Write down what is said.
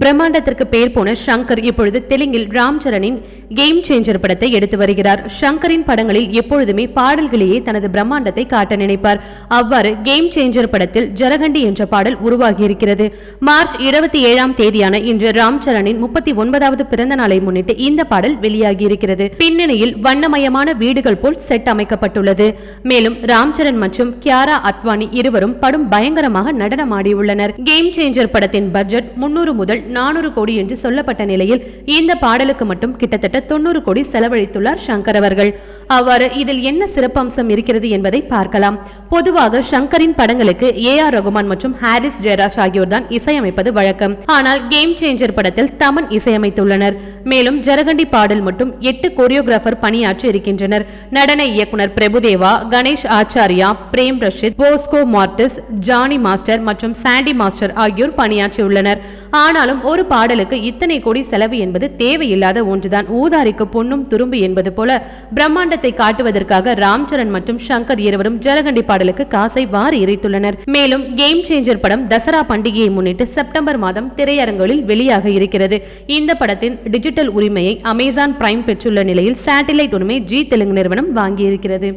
பிரம்மாண்டத்திற்கு பேர் போன ஷங்கர் இப்பொழுது தெலுங்கில் ராம் சரணின் கேம் சேஞ்சர் படத்தை எடுத்து வருகிறார். ஷங்கரின் படங்களில் எப்பொழுதுமே பாடல்களையே தனது பிரம்மாண்டத்தை காட்ட நினைப்பார். அவ்வாறு கேம் சேஞ்சர் படத்தில் ஜரகண்டி என்ற பாடல் உருவாகியிருக்கிறது. மார்ச் இருபத்தி ஏழாம் தேதியான இன்று ராம் சரணின் முப்பத்தி ஒன்பதாவது பிறந்த நாளை முன்னிட்டு இந்த பாடல் வெளியாகியிருக்கிறது. பின்னணியில் வண்ணமயமான வீடுகள் போல் செட் அமைக்கப்பட்டுள்ளது. மேலும் ராம் சரண் மற்றும் கியாரா அத்வானி இருவரும் படும் பயங்கரமாக நடனமாடியுள்ளனர். கேம் சேஞ்சர் படத்தின் பட்ஜெட் முன்னூறு முதல் நானூறு கோடி என்று சொல்லப்பட்ட நிலையில் இந்த பாடலுக்கு மட்டும் கிட்டத்தட்ட தொண்ணூறு கோடி செலவழித்துள்ளார் சங்கர் அவர்கள். அவ்வாறு இதில் என்ன சிறப்பம்சம் இருக்கிறது என்பதை பார்க்கலாம். பொதுவாக சங்கரின் படங்களுக்கு ஏ ஆர் ரகுமான் மற்றும் ஹாரிஸ் ஜெயராஜ் ஆகியோர் தான் இசையமைப்பது வழக்கம். ஆனால் கேம் சேஞ்சர் படத்தில் தமன் இசையமைத்துள்ளனர். மேலும் ஜரகண்டி பாடல் மட்டும் எட்டு கோரியோகிராஃபர் பணியாற்றி இருக்கின்றனர். நடன இயக்குனர் பிரபுதேவா கணேஷ் ஆச்சாரியா பிரேம் ரஷித் போஸ்கோ மார்டிஸ் ஜானி மாஸ்டர் மற்றும் சாண்டி மாஸ்டர் ஆகியோர் பணியாற்றியுள்ளனர். ஆனாலும் ஒரு பாடலுக்கு இத்தனை கோடி செலவு என்பது தேவையில்லாத ஒன்றுதான். ஊதாரிக்கு பொன்னும் துரும்பு என்பது போல பிரம்மாண்டத்தை காட்டுவதற்காக ராம்சரண் மற்றும் சங்கர் இருவரும் ஜலகண்டி பாடலுக்கு காசை வாரி இறைத்துள்ளனர். மேலும் கேம் சேஞ்சர் படம் தசரா பண்டிகையை முன்னிட்டு செப்டம்பர் மாதம் திரையரங்குகளில் வெளியாக இருக்கிறது. இந்த படத்தின் டிஜிட்டல் உரிமையை அமேசான் பிரைம் பெற்றுள்ள நிலையில் சேட்டிலைட் உரிமை ஜி தெலுங்கு நிறுவனம் வாங்கியிருக்கிறது.